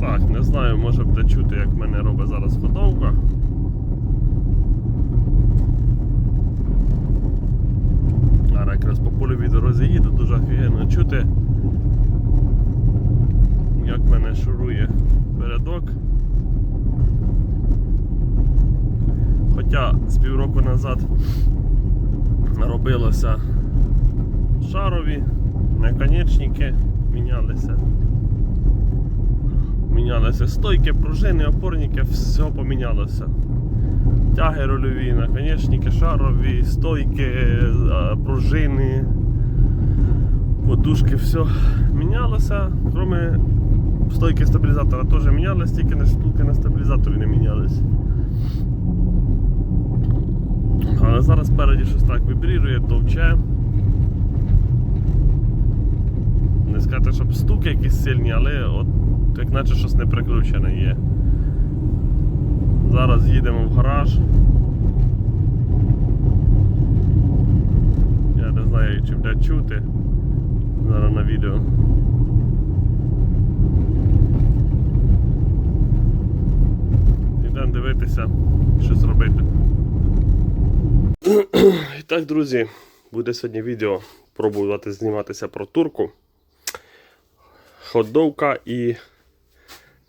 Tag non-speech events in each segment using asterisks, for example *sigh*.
Так, не знаю, може буде чути, як мене робить зараз ходовка. Зараз якраз по польовій дорозі їду, дуже офігенно чути, як мене шурує передок. Хоча з півроку назад робилося шарові, наконечники мінялися. Мінялися стойки, пружини, опорники, все помінялося. Тяги рульові, наконечники, шарові, стойки, пружини, подушки, все мінялося. Кроме стойки стабілізатора теж мінялись, тільки на штуки на стабілізаторі не мінялись. Але зараз спереді щось так вібрірує, товче. Не сказати, щоб стуки якісь сильні, але от як наче щось не прикручене є. Зараз їдемо в гараж. Я не знаю, чи буде чути зараз на відео. Йдемо дивитися, що зробити. І так, друзі, буде сьогодні відео пробувати зніматися про турку. Ходовка і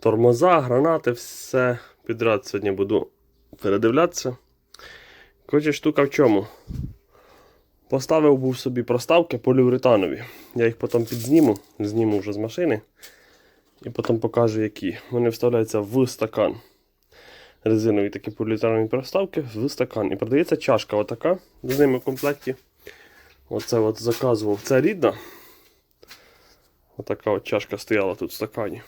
тормоза, гранати, все підряд сьогодні буду передивлятися. Коротше, штука в чому? Поставив був собі проставки поліуретанові. Я їх потім підзніму, зніму вже з машини. І потім покажу, які. Вони вставляються в стакан. Резинові такі поліуретанові проставки в стакан. І продається чашка отака з ними в комплекті. Оце от заказував. Це рідна. Отака от чашка стояла тут в стакані.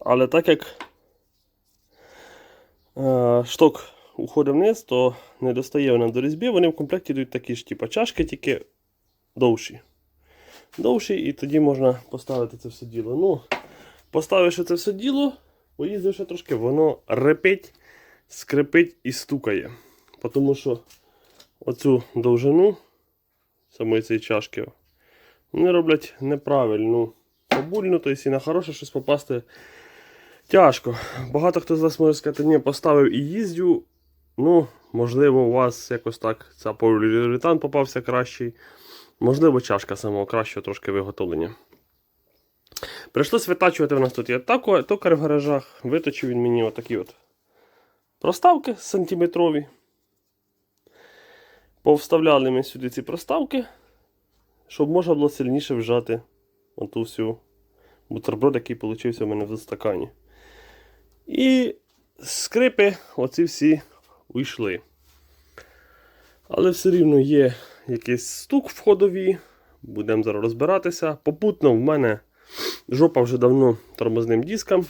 Але так як е, шток уходить вниз, то не достає вона до різьби, вони в комплекті йдуть такі ж, типу чашки, тільки довші. Довші, і тоді можна поставити це все діло. Ну, поставивши це все діло, поїздивши трошки, воно репить, скрипить і стукає. Тому що оцю довжину самої цієї чашки вони роблять неправильну побульну, тобто і на хороше щось попасти тяжко. Багато хто з вас може сказати, ні, поставив і їздю. Ну, можливо, у вас якось так ця поліуретан попався кращий. Можливо, чашка самого кращого трошки виготовлення. Прийшлось витачувати, у нас тут є токар в гаражах. Виточив він мені отакі от проставки сантиметрові. Повставляли ми сюди ці проставки, щоб можна було сильніше вжати оту всю бутерброд, який получився в мене в стакані. І скрипи оці всі уйшли. Але все рівно є якийсь стук в ходові. Будемо зараз розбиратися. Попутно в мене жопа вже давно тормозним диском,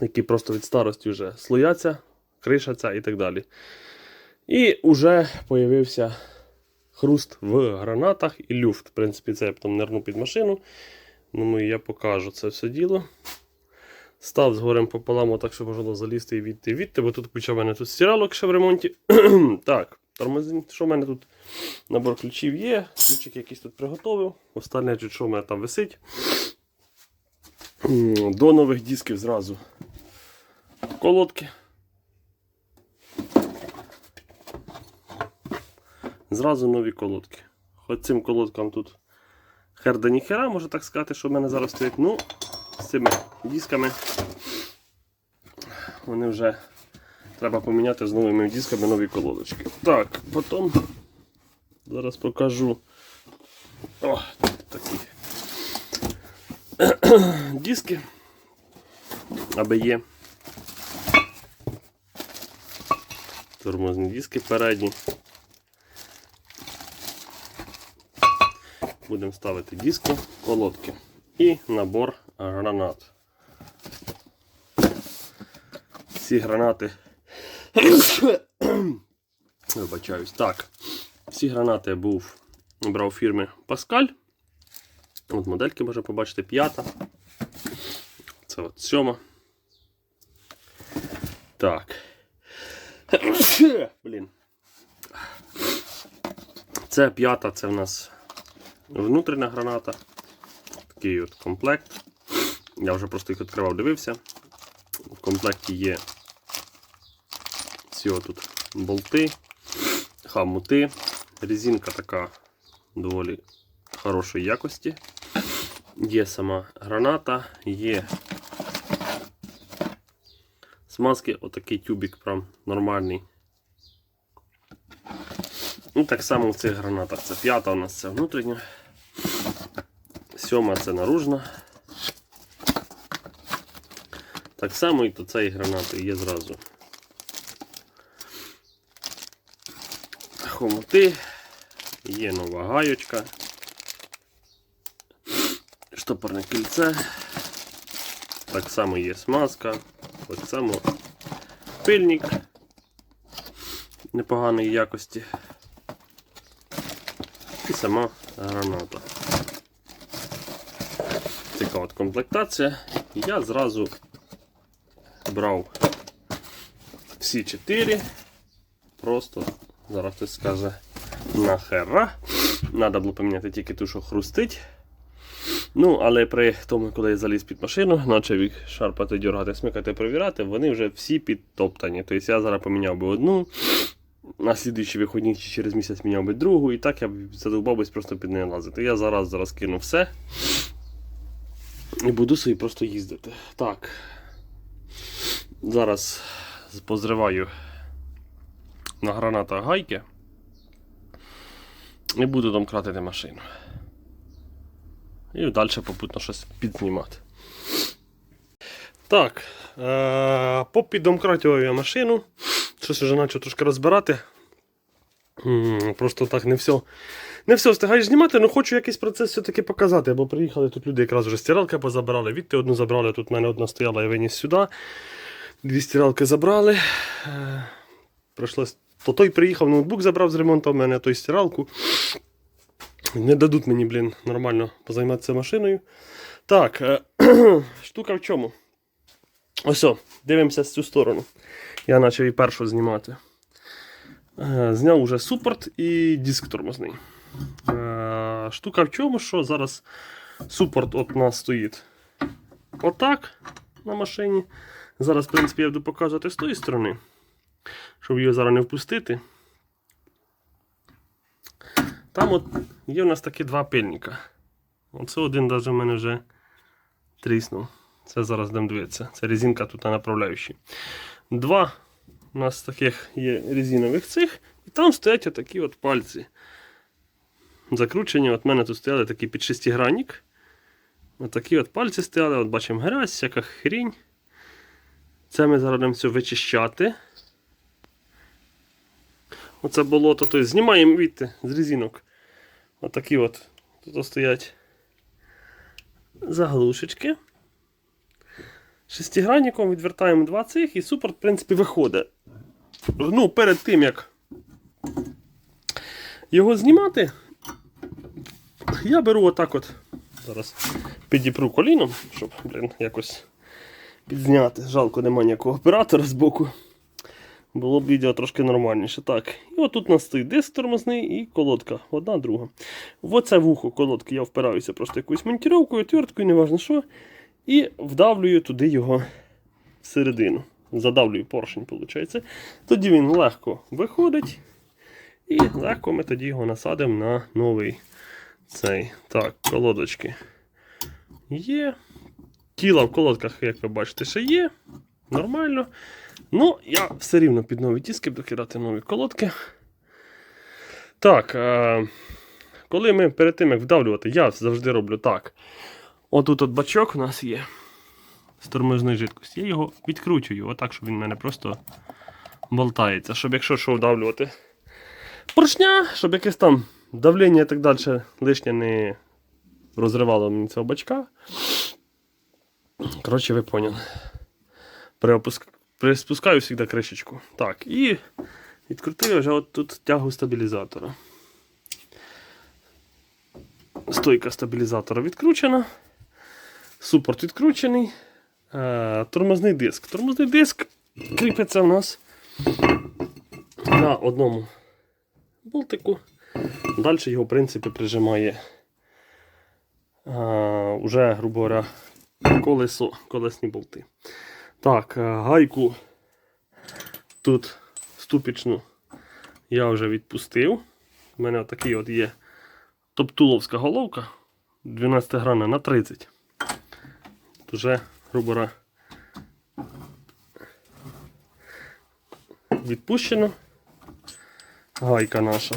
які просто від старості вже слояться, кришаться і так далі. І вже з'явився хруст в гранатах і люфт. В принципі, це я потім нирну під машину. Ну, і я покажу це все діло. Став з горем пополам, так, щоб можна залізти і відти відти, бо тут куча в мене тут стиралок ще в ремонті. *clears throat* так, тормозин, що в мене тут? Набор ключів є, ключик якийсь тут приготовив. Чуть що в мене там висить. До нових дисків зразу колодки. Зразу нові колодки. Хоч цим колодкам тут хер да ніхера, можна так сказати, що в мене зараз стоять. Ну, з цими дисками вони вже треба поміняти з новими дисками нові колодочки. Так, потім зараз покажу О, такі *clears throat* диски АБЄ. Тормозні диски передні. Будемо ставити диски, колодки і набор гранат. Ці гранати. *coughs* Вибачаюсь. Так. Всі гранати я був брав фірми Pascal. От модельки можна побачити п'ята. Це от сьома. Так. *coughs* Блін. Це п'ята, це в нас внутрішня граната. Такий от комплект. Я вже просто їх відкривав, дивився. В комплекті є всього тут болти, хамути. Резинка така доволі хорошої якості. Є сама граната, є смазки, отакий тюбик прям нормальний. Ну, так само в цих гранатах. Це п'ята у нас це внутрішня. Сьома це наружна. Так само і до цієї гранати є зразу. Хомути. Є нова гаючка. Штопорне кільце. Так само є смазка. Так само пильник непоганої якості. І сама граната. От комплектація. Я зразу брав всі чотири. Просто зараз хтось скаже нахера. Треба було поміняти тільки ту, що хрустить. Ну, але при тому, коли я заліз під машину, почав їх шарпати, дергати, смикати, провіряти, вони вже всі підтоптані. Тобто я зараз поміняв би одну, на слідуючі виходні чи через місяць міняв би другу, і так я б задовбав просто під неї лазити. Я зараз зараз кину все. І буду собі просто їздити. Так. Зараз позриваю на гранатах гайки. І буду там кратити машину. І далі попутно щось підзнімати. Так. Е- попідомкратював я машину. Щось вже почав трошки розбирати. Просто так не все. Не все встигаєш знімати, але хочу якийсь процес все-таки показати, бо приїхали тут люди, якраз вже стиралки позабирали. Відти одну забрали, тут в мене одна стояла, я виніс сюди. Дві стиралки забрали. Е, Прийшлось. То той приїхав, ноутбук забрав з ремонту в мене, той стиралку. Не дадуть мені, блін, нормально позайматися машиною. Так, е, *clears throat* штука в чому? Ось, дивимося з цю сторону. Я почав і першу знімати. Е, Зняв уже супорт і диск тормозний. Е, Штука в чому, що зараз супорт от у нас стоїть отак на машині. Зараз, в принципі, я буду показувати з тої сторони, щоб його зараз не впустити. Там от є у нас такі два пильника. Оце один навіть в мене вже тріснув. Це зараз будемо дивитися. Це резинка тут направляюча. Два у нас таких є резинових цих, і там стоять отакі от пальці. Закручені. От в мене тут стояли такі під шестигранник. Отакі от пальці стояли, от бачимо грязь, всяка хрінь. Це ми зараз будемо все вичищати. Оце болото, тобто знімаємо відти з резинок. Отакі от тут стоять заглушечки. Шестигранником відвертаємо два цих і супорт, в принципі, виходить. Ну, перед тим, як його знімати, я беру отак от. Зараз підіпру коліном, щоб, блін, якось підзняти. Жалко, нема ніякого оператора з боку. Було б відео трошки нормальніше. Так. І отут у нас стоїть диск тормозний і колодка. Одна, друга. Оце вухо колодки я впираюся просто якоюсь монтіровкою, твердкою, неважно що. І вдавлюю туди його всередину. Задавлюю поршень, виходить. Тоді він легко виходить. І легко ми тоді його насадимо на новий цей. Так, колодочки є. Тіла в колодках, як ви бачите, ще є. Нормально. Ну, я все рівно під нові тіски буду кидати нові колодки. Так, е- коли ми перед тим, як вдавлювати, я завжди роблю так. Отут от бачок у нас є з тормозної жидкості. Я його відкручую, отак, щоб він в мене просто болтається. Щоб якщо що вдавлювати поршня, щоб якесь там давлення і так далі лишнє не розривало мені цього бачка. Коротше, ви поняли. Приспускаю завжди кришечку. Так, і відкрутив вже от тут тягу стабілізатора. Стойка стабілізатора відкручена. Супорт відкручений. Е, тормозний диск. Тормозний диск кріпиться у нас на одному болтику. Далі його, в принципі, прижимає е, уже, грубо говоря, колесо, колесні болти. Так, е, гайку тут ступічну я вже відпустив. У мене такий от є топтуловська головка 12 грана на 30. Тут вже, грубо відпущено. Гайка наша.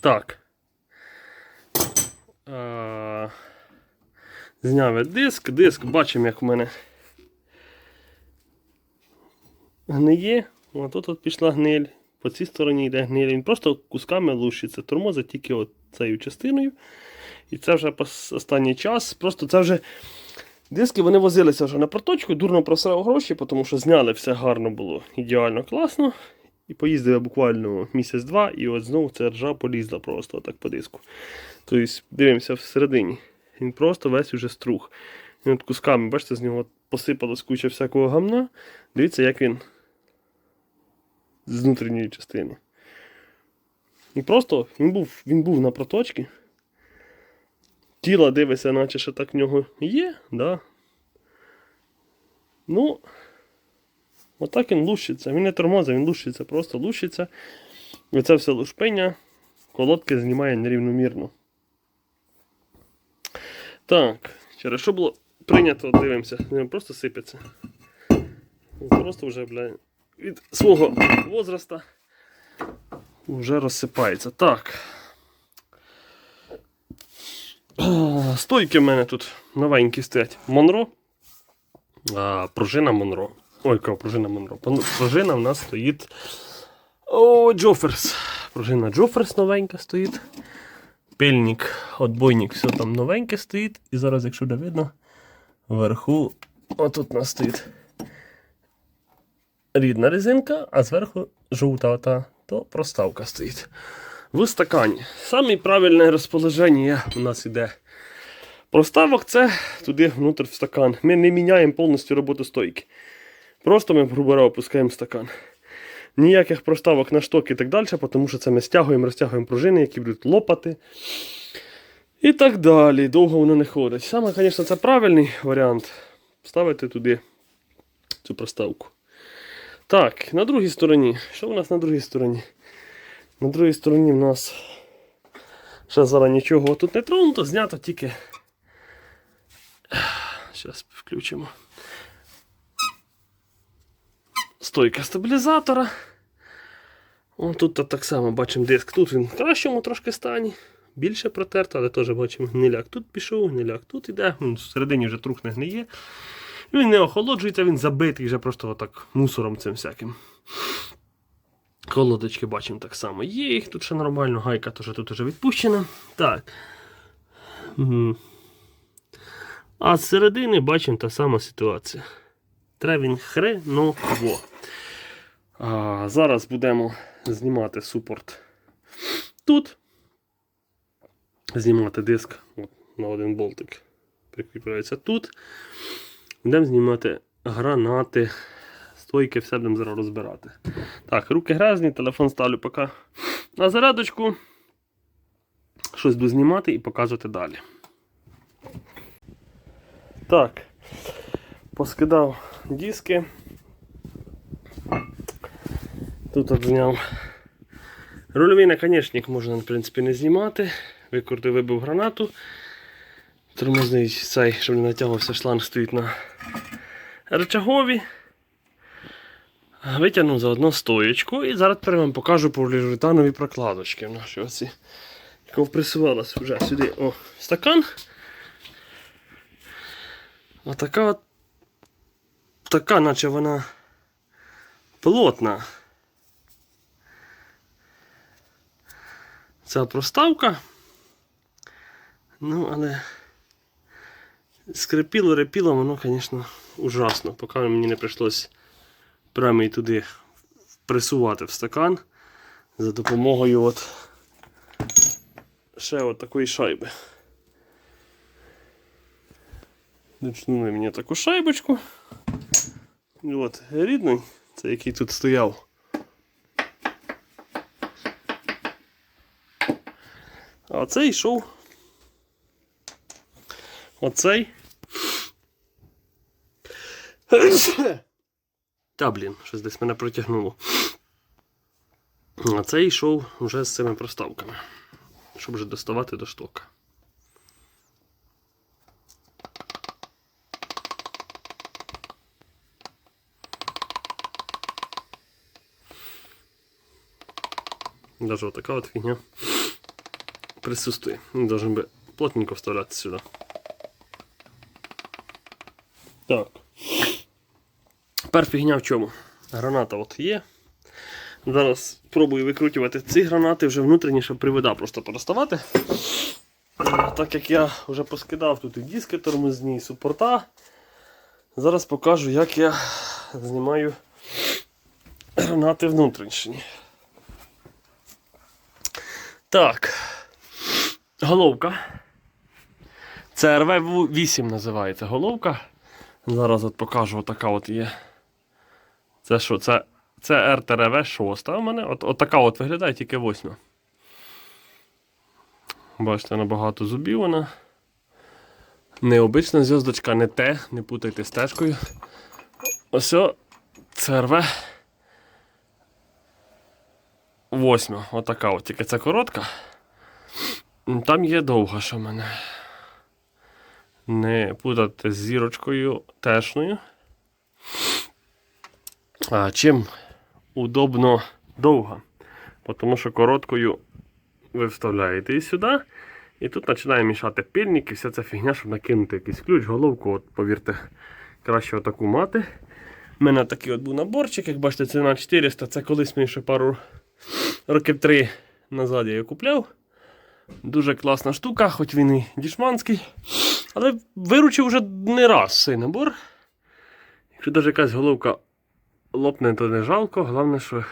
Так. Зняв я диск. Диск бачимо, як в мене гниє. О, тут от пішла гниль. По цій стороні йде гниль. Він просто кусками лущиться. Тормозить тільки от цією частиною. І це вже останній час. Просто це вже. Диски вони возилися вже на проточку, дурно просрав гроші, тому що зняли все гарно було, ідеально класно. І поїздив буквально місяць-два, і от знову ця ржа полізла просто так по диску. Тобто, дивимося всередині. Він просто весь уже струх. Він от кусками, бачите, з нього посипалась куча всякого гамна. Дивіться, як він з внутрішньої частини. І просто він був, він був на проточці. Тіло дивиться, наче що так в нього є, да. Ну, отак він лущиться. Він не тормозить, він лущиться, просто лущиться. І це все лушпення колодки знімає нерівномірно. Так, через що було прийнято, дивимося, він просто сипеться. Просто вже, бля, від свого возраста вже розсипається. Так. Стойки в мене тут новенькі стоять. Монро. А, пружина Монро. Ой, яка пружина Монро. Пружина в нас стоїть. О, Джоферс. Пружина Джоферс новенька стоїть. Пильник, отбойник, все там новеньке стоїть. І зараз, якщо не видно, вверху отут у нас стоїть рідна резинка, а зверху жовта ота, то проставка стоїть. В стакані. Саме правильне розположення у нас іде. Проставок це туди внутрь в стакан. Ми не міняємо повністю роботу стойки. Просто ми, грубо опускаємо стакан. Ніяких проставок на шток і так далі, тому що це ми стягуємо, розтягуємо пружини, які будуть лопати. І так далі. Довго воно не ходить. Саме, звісно, це правильний варіант. Ставити туди цю проставку. Так, на другій стороні. Що у нас на другій стороні? На другій стороні в нас ще зараз нічого тут не тронуто, знято тільки. Зараз включимо. Стойка стабілізатора. О, тут та так само бачимо диск. Тут він в кращому трошки стані. Більше протерто, але теж бачимо гниляк тут пішов, гниляк тут іде, він всередині вже трух не гниє. Він не охолоджується, він забитий вже просто отак мусором цим всяким. Колодочки бачимо так само. Є їх тут ще нормально, гайка теж тут вже відпущена. Так. А з середини бачимо та сама ситуація. Треба він хреново. А, зараз будемо знімати супорт тут. Знімати диск от, на один болтик. Прикріпляється тут. Будемо знімати гранати, стойки, все будемо зараз розбирати. Так, руки грязні, телефон ставлю поки на зарядочку. Щось буду знімати і показувати далі. Так, поскидав диски. Тут от зняв. Рульовий наконечник можна, в принципі, не знімати. Викрутив, вибив гранату. Тормозний цей, щоб не натягувався шланг, стоїть на рычагові. Витягнув заодно стоєчку і зараз тепер вам покажу поліуретанові прокладочки. Наші оці, яка впресувалась вже сюди о, стакан. Отака от така, наче вона плотна. Ця проставка. Ну, але скрипіло, репіло, воно, звісно, ужасно. Поки мені не прийшлось прямо і туди пресувати в стакан за допомогою от ще от такої шайби. Дочнули мені таку шайбочку. І от рідний, це який тут стояв. А цей йшов. Оцей Та, блін, щось десь мене протягнуло. А цей йшов вже з цими проставками, щоб вже доставати до штока. Даже вот такая вот фигня присутствует. Он должен бы плотненько вставляться сюда. Так. Тепер фігня в чому? Граната от є. Зараз пробую викрутювати ці гранати вже внутрішні, щоб привода просто переставати. Так як я вже поскидав тут і диски тормозні, і супорта. Зараз покажу, як я знімаю гранати внутрішні. Так. Головка. Це РВ-8 називається головка. Зараз от покажу, отака от є. Це що? Це, це РТРВ 6 у мене. От, от така от виглядає, тільки 8. Бачите, набагато зубів вона. Необична зв'язочка, не те, не путайте з тежкою. Ось це РВ. Восьма, отака от, тільки це коротка. Там є довга, що в мене. Не путати з зірочкою тешною. А чим удобно довга? Тому що короткою ви вставляєте і сюди. І тут починає мішати пильник і вся ця фігня, щоб накинути якийсь ключ, головку, от, повірте, краще отаку мати. У мене такий от був наборчик, як бачите, ціна 400. Це колись мені ще пару років три назад я його купляв. Дуже класна штука, хоч він і дішманський. Але виручив вже не раз цей набор. Якщо навіть якась головка лопне, то не жалко. Головне, що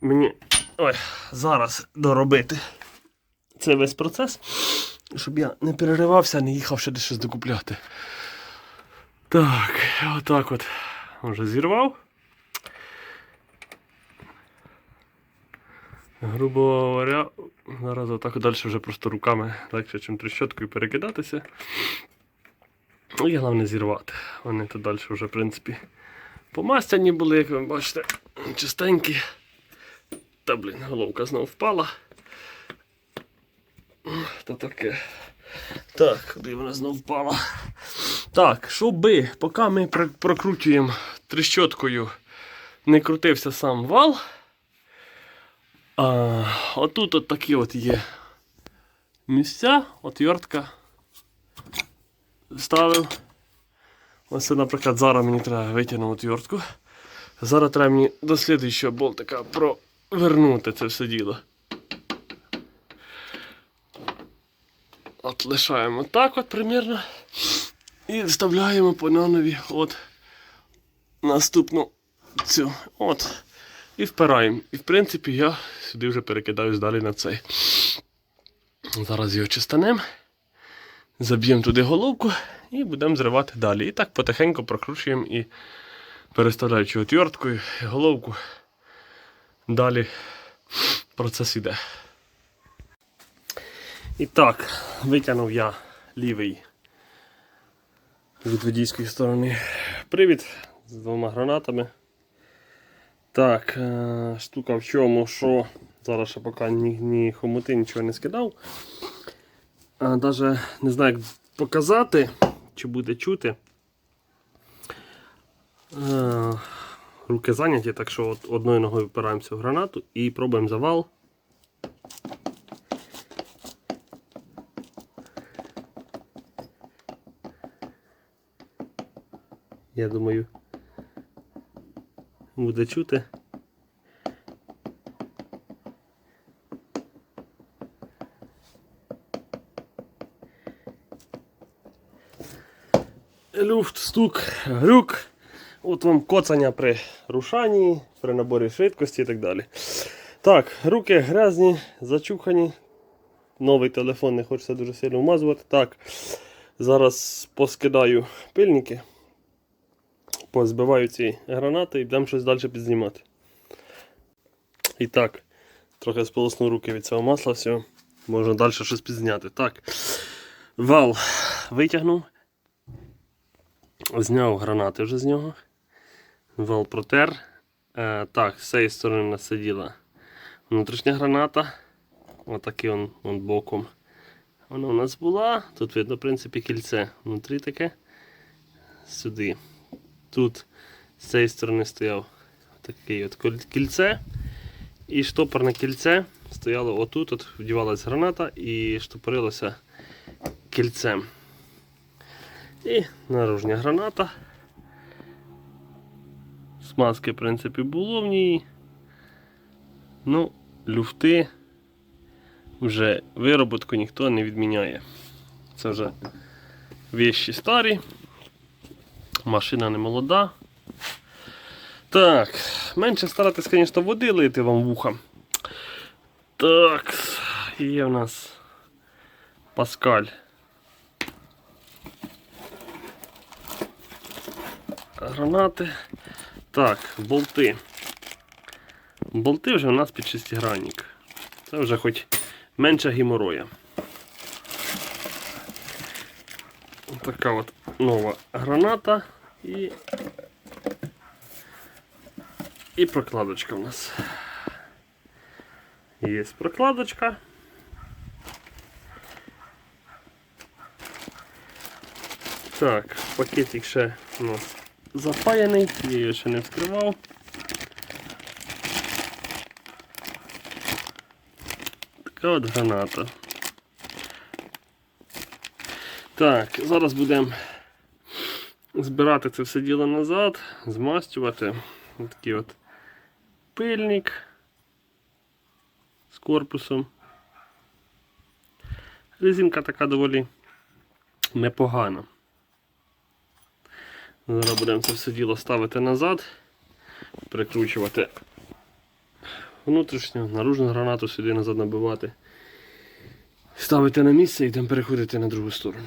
мені ой, зараз доробити цей весь процес, щоб я не переривався, не їхав ще десь щось докупляти. Так, отак от. Вже зірвав. Грубо говоря, зараз отак далі вже просто руками легше, ніж трещоткою перекидатися. І головне зірвати. Вони тут далі вже, в принципі, помастяні були, як ви бачите, чистенькі. Та, блін, головка знов впала. Та таке. Так, куди вона знов впала? Так, щоби, поки ми прокручуємо трещоткою, не крутився сам вал. А, отут от такі от є місця, отвертка ставив. Ось, наприклад, зараз мені треба витягнути отвертку. Зараз треба мені до слідуючого болтика провернути це все діло. От лишаємо так от примірно. І вставляємо по нанові от наступну цю. От. І впираємо. І в принципі я сюди вже перекидаюсь далі на цей. Зараз його чистанемо. Заб'ємо туди головку і будемо зривати далі. І так потихеньку прокручуємо і переставляючи отверткою головку. Далі процес іде. І так, витягнув я лівий від водійської сторони привід з двома гранатами. Так, е, штука в чому, що зараз ще поки ні, ні хомути нічого не скидав. А, Даже не знаю, як показати, чи буде чути. Е, Руки зайняті, так що от одною ногою впираємося в гранату і пробуємо завал. Я думаю, буде чути. Люфт, стук, грюк. От вам коцання при рушанні, при наборі швидкості і так далі. Так, руки грязні, зачухані. Новий телефон не хочеться дуже сильно вмазувати. Так, зараз поскидаю пильники, позбиваю ці гранати і будемо щось далі підзнімати. І так, трохи сполосну руки від цього масла, все, можна далі щось підзняти. Так, вал витягнув. Зняв гранати вже з нього. Вал протер. Е, так, з цієї сторони у сиділа внутрішня граната. Отакий он, он боком. Вона у нас була. Тут видно, в принципі, кільце внутрі таке. Сюди. Тут з цієї сторони стояв такий от кільце. І штопорне кільце стояло отут, от вдівалась граната і штопорилося кільцем. І наружня граната. Смазки, в принципі, було в ній. Ну, люфти вже вироботку ніхто не відміняє. Це вже вещі старі. Машина не молода. Так, менше старатись, звісно, води лити вам вуха. Так, є в нас Паскаль. Гранати. Так, болти. Болти вже у нас під шестигранник. Це вже хоч менше геморроя. Така от нова граната і. І прокладочка у нас. Є прокладочка. Так, пакетик ще у нас запаяний, я його ще не відкривав. Така от граната. Так, зараз будемо збирати це все діло назад, змастювати. Ось Такий от пильник з корпусом. Резинка така доволі непогана. Зараз будемо це все діло ставити назад, прикручувати внутрішню, наружну гранату сюди назад набивати. Ставити на місце і там переходити на другу сторону.